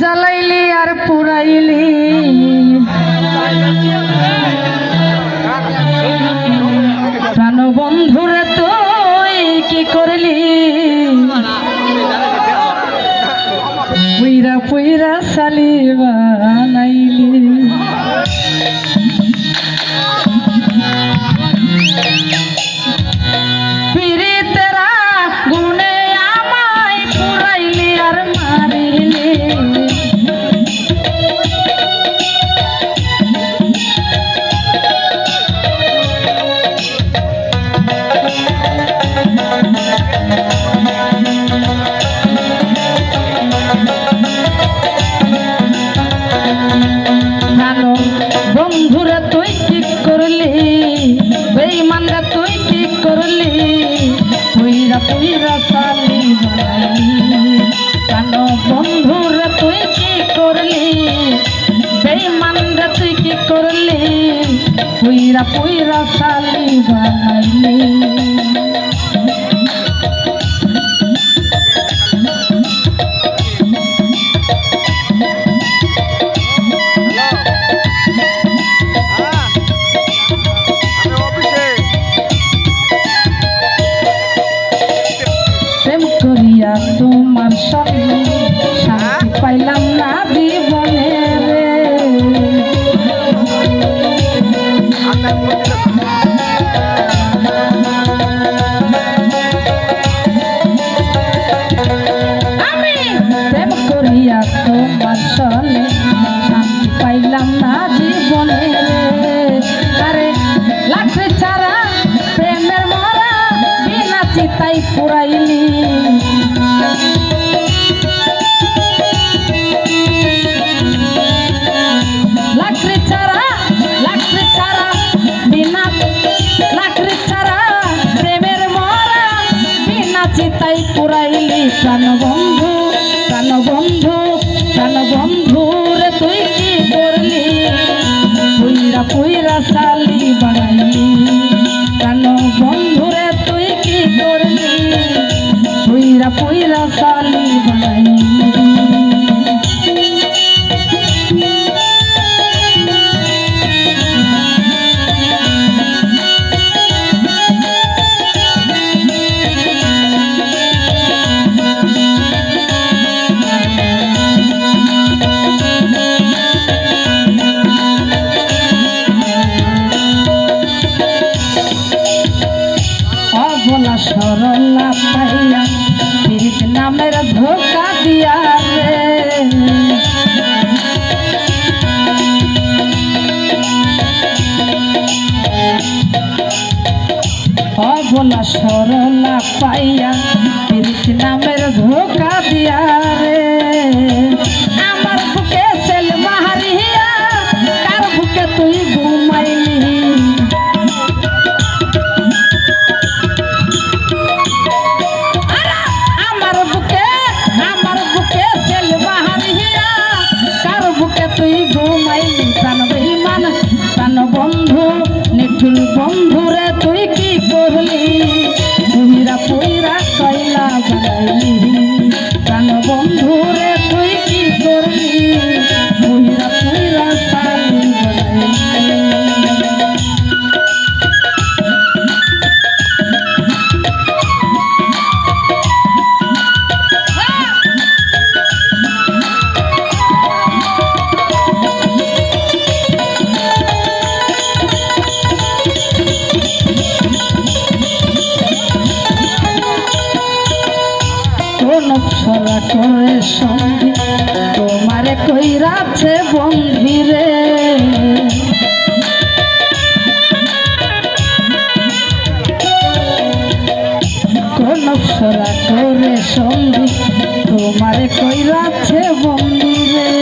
জ্বালাইলি আর পুরাইলি। প্রাণবন্ধুরে তুই কি করলি? পুইরা পুইরা সালিবা ঠিক করলে? পাইলাম না জীবনে রে আমি প্রেম করিয়া তোমার চলে পাইলাম না জীবনে আরে লাগছে ছাড়া প্রেমের পুরাইলি প্রাইলি প্রাণবন্ধু প্রাণবন্ধু সরলা পাইয়া পীরিত নামের ধোকা দিয়া রে। অবলা সরলা পাইয়া পীরিত নামের ধোকা তোমার কইরাছে বন্ধি রে। কোন সরা করে সন্ধি তোমার কইরাছে বন্ধি রে।